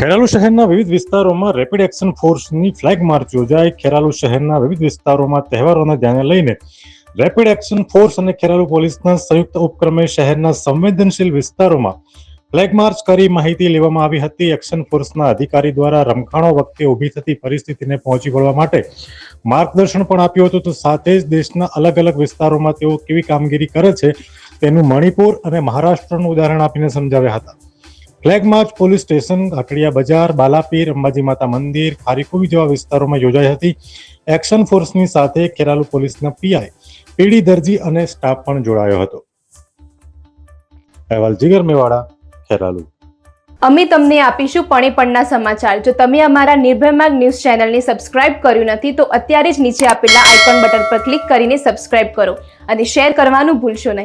ખેરાલુ શહેરના વિવિધ વિસ્તારોમાં રેપિડ એક્શન ફોર્સની ફ્લેગ માર્ચ યોજાઈ. ખેરાલુ શહેરના વિવિધ વિસ્તારોમાં તહેવારોને ધ્યાને લઈને રેપિડ એક્શન ફોર્સ અને ખેરાલુ પોલીસના સંયુક્ત ઉપક્રમે શહેરના સંવેદનશીલ વિસ્તારોમાં ફ્લેગ માર્ચ કરી માહિતી લેવામાં આવી હતી. એક્શન ફોર્સના અધિકારી દ્વારા રમખાણો વખતે ઊભી થતી પરિસ્થિતિને પહોંચી વળવા માટે માર્ગદર્શન પણ આપ્યું હતું. તો સાથે જ દેશના અલગ અલગ વિસ્તારોમાં તેઓ કેવી કામગીરી કરે છે તેનું મણિપુર અને મહારાષ્ટ્રનું ઉદાહરણ આપીને સમજાવ્યા હતા. Flag march police station Kakadiya Bazar, Balapir, Ambaji માતા મંદિર ખારીકુવી જેવા વિસ્તારોમાં યોજાઈ હતી. એક્શન ફોર્સની સાથે કેરાલુ પોલીસના પીઆઈ પીડી દરજી અને સ્ટાફ પણ જોડાયો હતો. અહેવાલ જીગર મેવાડા, ખેરાલુ. અમે તમને આપીશું પણીપણના સમાચાર. જો તમે અમારા નિર્ભય ન્યૂઝ ચેનલને સબસ્ક્રાઇબ કર્યું નથી, તો અત્યારે જ નીચે આપેલા આઇકોન બટન પર ક્લિક કરીને સબસ્ક્રાઇબ કરો અને શેર કરવાનું ભૂલશો નહીં.